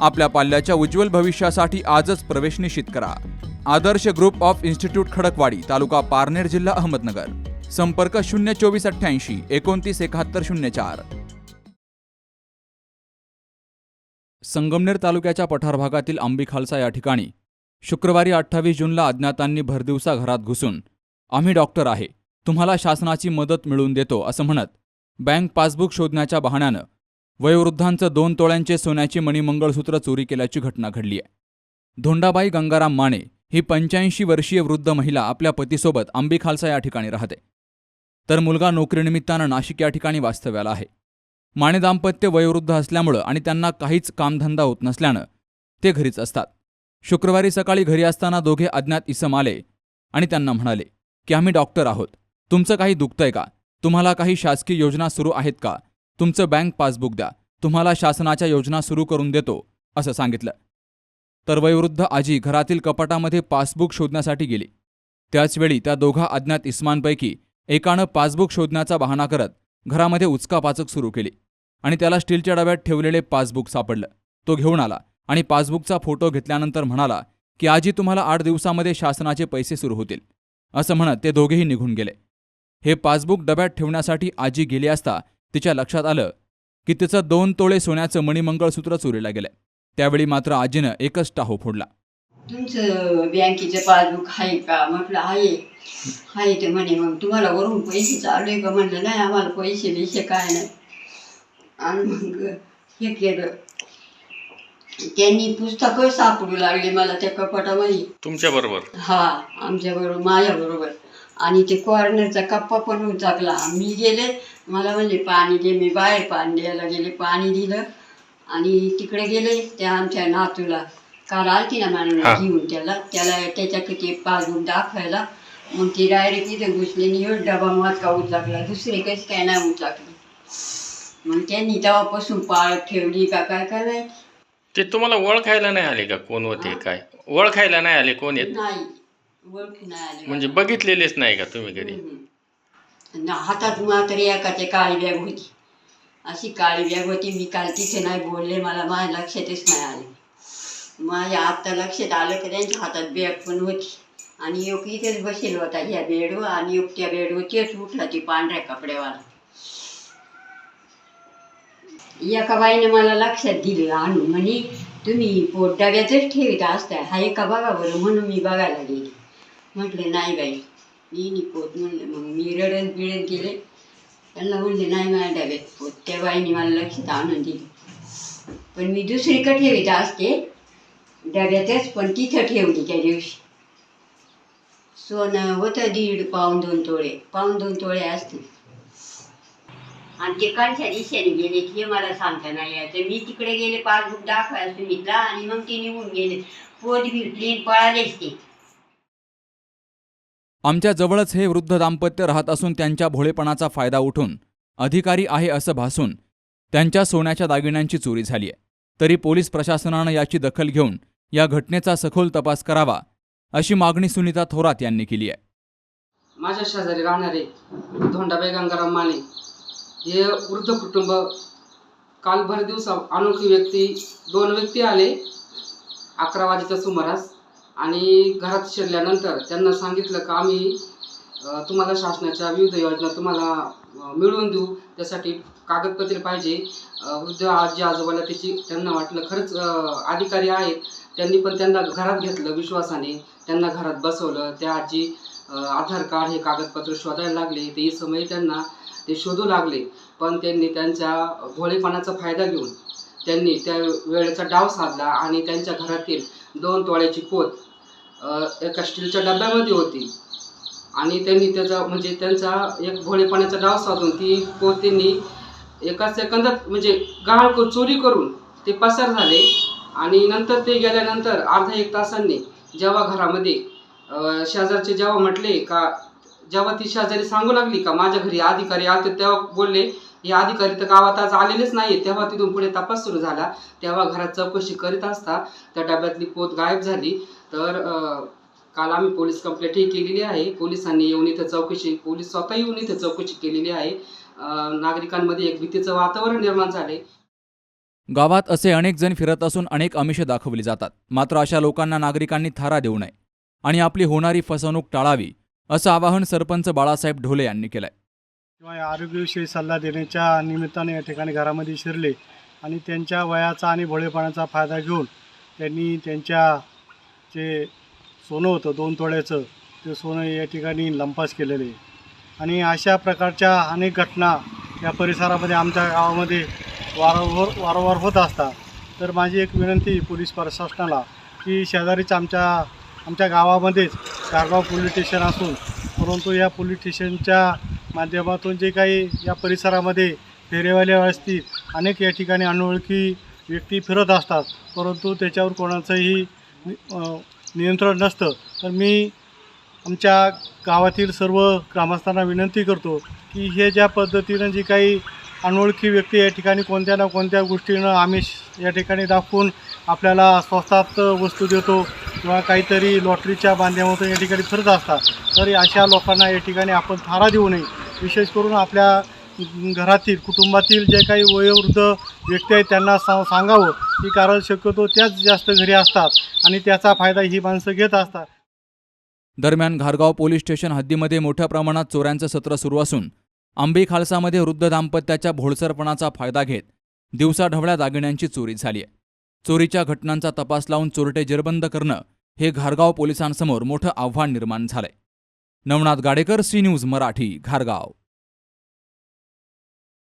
आपल्या पाल्याच्या उज्ज्वल भविष्यासाठी आजच प्रवेश निश्चित करा. Adarsh group of institute Khadakwadi तालुका पारनेर जिल्हा अहमदनगर. संपर्क शून्य चोवीस अठ्ठ्याऐंशी एकोणतीस एकाहत्तर शून्य चार. संगमनेर तालुक्याच्या पठार भागातील आंबी खालसा या ठिकाणी शुक्रवारी अठ्ठावीस जूनला अज्ञातांनी भरदिवसा घरात घुसून आम्ही डॉक्टर आहे तुम्हाला शासनाची मदत मिळवून देतो असं म्हणत बँक पासबुक शोधण्याच्या बहाण्यानं वयोवृद्धांचं दोन तोळ्यांचे सोन्याची मणिमंगळसूत्र चोरी केल्याची घटना घडली आहे. धोंडाबाई गंगाराम माने ही पंच्याऐंशी वर्षीय वृद्ध महिला आपल्या पतीसोबत आंबी खालसा या ठिकाणी राहते. तर मुलगा नोकरीनिमित्तानं नाशिक या ठिकाणी वास्तव्याला आहे. माने दाम्पत्य वयोवृद्ध असल्यामुळं आणि त्यांना काहीच कामधंदा होत नसल्यानं ते घरीच असतात. शुक्रवारी सकाळी घरी असताना दोघे अज्ञात इसम आले आणि त्यांना म्हणाले की आम्ही डॉक्टर आहोत. तुमचं काही दुखतंय का? तुम्हाला काही शासकीय योजना सुरू आहेत का? तुमचं बँक पासबुक द्या. तुम्हाला शासनाच्या योजना सुरू करून देतो असं सांगितलं. तर वयोवृद्ध आजी घरातील कपाटामध्ये पासबुक शोधण्यासाठी गेली. त्याचवेळी त्या दोघा अज्ञात इस्मानपैकी एकानं पासबुक शोधण्याचा बहाणा करत घरामध्ये उचकापाचक सुरू केली आणि त्याला स्टीलच्या डब्यात ठेवलेले पासबुक सापडलं. तो घेऊन आला आणि पासबुकचा फोटो घेतल्यानंतर म्हणाला की आजी तुम्हाला आठ दिवसामध्ये शासनाचे पैसे सुरू होतील. असं म्हणत ते दोघेही निघून गेले. हे पासबुक डब्यात ठेवण्यासाठी आजी गेली असता तिच्या लक्षात आलं की तिचं दोन तोळे सोन्याचं मणिमंगळसूत्र चोरीला गेलंय. त्यावेळी मात्र आजीनं एकच टाहो फोडला. तुमचं बँकेचं पासबुक आहे का? म्हटलं आहे. आहे ते म्हणे मग तुम्हाला वरून पैसे चालू आहे का? म्हणलं नाही आम्हाला पैसे बिसे काय नाही. आणि मग हे केलं. त्यांनी पुस्तकं सापडू लागले मला त्या कपाटामध्ये. तुमच्या बरोबर? हा आमच्याबरोबर माझ्याबरोबर आणि ते कॉर्नरचा कप्पा पण उचाकला. मी गेले मला म्हणले पाणी दे. मी बाहेर पाणी द्यायला गेले पाणी दिलं. आणि तिकडे गेले त्या आमच्या नातूला. काल आलती ना हा. घेऊन त्याला. त्याला त्याच्याकडे ते पासबुक दाखवायला. मग ती डायरेक्ट इथे घुसली एवढं डबा मातका उचाकला. दुसरे कसे काय नाही उचाकले. मग त्यांनी तेव्हापासून पाळ ठेवली का काय काय माहिती ते तुम्हाला ओळखायला नाही आले का कोण होते काय? ओळखायला नाही आले कोण येत? नाही. नाही म्हणजे बघितलेलेच नाही का तुम्ही कधी? हम्म. न- हातात मात्र एकाचे काळी बॅग होती. अशी काळी बॅग होती मी काल तिथे नाही बोलले मला माझ्या लक्षातच नाही आले. माझ्या आत्ता लक्षात आलं की त्यांच्या हातात बॅग पण होती. आणि एक इथेच बसेल होता ह्या बेडवर आणि एक त्या बेडवर तेच उठला ती पांढऱ्या कपड्यावाला. एका बाईने मला लक्षात दिलं आणून म्हणे तुम्ही पोट डब्यातच ठेवीत असताय. हा एका बघा बरं? म्हणून मी बघायला गेली. म्हटलं नाही बाई. मी नाही पोत म्हणलं मग मी रडत बिडत गेले त्यांना म्हणले नाही माझ्या डब्यात पोत. त्या बाईने मला लक्षात आणून दिली. पण मी दुसरीकडे ठेवीत असते डब्यातच पण तिथं ठेवली त्या दिवशी. सोनं होतं दीड पाऊन दोन तोळे. पाऊन दोन तोळे असते आणि ते कालच्या दिशेने गेले हे मला सांगता नाही यायचं मी तिकडे गेले पासबुक दाखवायला सुमितला आणि मग ते निघून गेले. पोट भिटली पळालेच ते. आमच्या जवळच हे वृद्ध दाम्पत्य राहत असून त्यांच्या भोळेपणाचा फायदा उठून अधिकारी आहे असं भासून त्यांच्या सोन्याच्या दागिन्यांची चोरी झाली आहे. तरी पोलीस प्रशासनानं याची दखल घेऊन या घटनेचा सखोल तपास करावा अशी मागणी सुनीता थोरात यांनी केली आहे. माझ्या शेजारी राहणारे धोंडाबाई गंगाराम माने हे वृद्ध कुटुंब काल भर दिवसा अनोखी व्यक्ती दोन व्यक्ती आले. अकरा वाजेच्या सुमारास आणि घरात शिरल्यानंतर त्यांना सांगितलं का आम्ही तुम्हाला शासनाच्या विविध योजना तुम्हाला मिळवून देऊ. त्यासाठी कागदपत्रे पाहिजे. वृद्ध आजी आजोबाला त्याची त्यांना वाटलं खरंच अधिकारी आहेत. त्यांनी पण त्यांना घरात घेतलं विश्वासाने. त्यांना घरात बसवलं. त्या आजी आधार कार्ड हे कागदपत्र शोधायला लागले. ते समय त्यांना ते शोधू लागले. पण त्यांनी त्यांच्या भोळेपणाचा फायदा घेऊन त्यांनी त्या वेळेचा डाव साधला आणि त्यांच्या घरातील दोन तोळ्याची पोत एका स्टीलच्या डब्यामध्ये होती. आणि त्यांनी त्याचा म्हणजे त्यांचा एक भोळेपणाचा डाव साधून ती पोत त्यांनी एका सेकंदात म्हणजे गाळ करून चोरी करून ते पसार झाले. आणि नंतर ते गेल्यानंतर अर्धा एक तासांनी जेव्हा घरामध्ये शेजारचे जेव्हा म्हटले का जेव्हा ती शेजारी सांगू लागली का माझ्या घरी अधिकारी आले तेव्हा बोलले हे अधिकारी तर गावात आज आलेलेच नाही तेव्हा तिथून पुढे तपास सुरू झाला. तेव्हा घरात चौकशी करीत असता त्या डब्यातली पोत गायब झाली. तर काल आम्ही पोलीस कंप्लेंटही केलेली आहे. पोलिसांनी येऊन इथं चौकशी पोलीस स्वतः येऊन इथं चौकशी केलेली आहे. नागरिकांमध्ये एक भीतीचं वातावरण निर्माण झाले. गावात असे अनेक जण फिरत असून अनेक आमिषे दाखवली जातात. मात्र अशा लोकांना नागरिकांनी थारा देऊ नये आणि आपली होणारी फसवणूक टाळावी असं आवाहन सरपंच बाळासाहेब ढोले यांनी केलंय. किंवा या आरोग्यविषयी सल्ला देण्याच्या निमित्ताने या ठिकाणी घरामध्ये शिरले आणि त्यांच्या वयाचा आणि भोळेपणाचा फायदा घेऊन त्यांनी त्यांच्या जे सोनं होतं दोन तोळ्याचं ते सोनं या ठिकाणी लंपास केलेले आहे. आणि अशा प्रकारच्या अनेक घटना या परिसरामध्ये आमच्या गावामध्ये वारंवार वारंवार होत असतात तर माझी एक विनंती पोलीस प्रशासनाला की शेजारीच आमच्या आमच्या गावामध्येच कारगाव पोलीस स्टेशन असून परंतु या पोलीस स्टेशनच्या माध्यमातून जे काही या परिसरामध्ये फेरेवाले असतील अनेक या ठिकाणी अनोळखी व्यक्ती फिरत असतात परंतु त्याच्यावर कोणाचंही नियंत्रण नसतं. तर मी आमच्या गावातील सर्व ग्रामस्थांना विनंती करतो की हे ज्या पद्धतीनं जी काही अनोळखी व्यक्ती या ठिकाणी कोणत्या ना कोणत्या गोष्टीनं आमिष या ठिकाणी दाखवून आपल्याला स्वस्तात वस्तू देतो किंवा काहीतरी लॉटरीच्या बांध्यामधून या ठिकाणी फिरत असतात तर अशा लोकांना या ठिकाणी आपण थारा देऊ नये. विशेष करून आपल्या घरातील कुटुंबातील जे काही वयोवृद्ध व्यक्ती आहेत त्यांना सा सांगावं. की कारण शक्यतो त्याच जास्त घरी असतात आणि त्याचा फायदा ही माणसं घेत असतात. दरम्यान घारगाव पोलीस स्टेशन हद्दीमध्ये मोठ्या प्रमाणात चोऱ्यांचं सत्र सुरू असून आंबे खालसामध्ये वृद्ध दाम्पत्याच्या भोळसरपणाचा फायदा घेत दिवसाढवळ्या दागिन्यांची चोरी झाली आहे. चोरीच्या घटनांचा तपास लावून चोरटे जेरबंद करणं हे घारगाव पोलिसांसमोर मोठं आव्हान निर्माण झालंय. Navnath Gadekar C news Marathi घारगाव.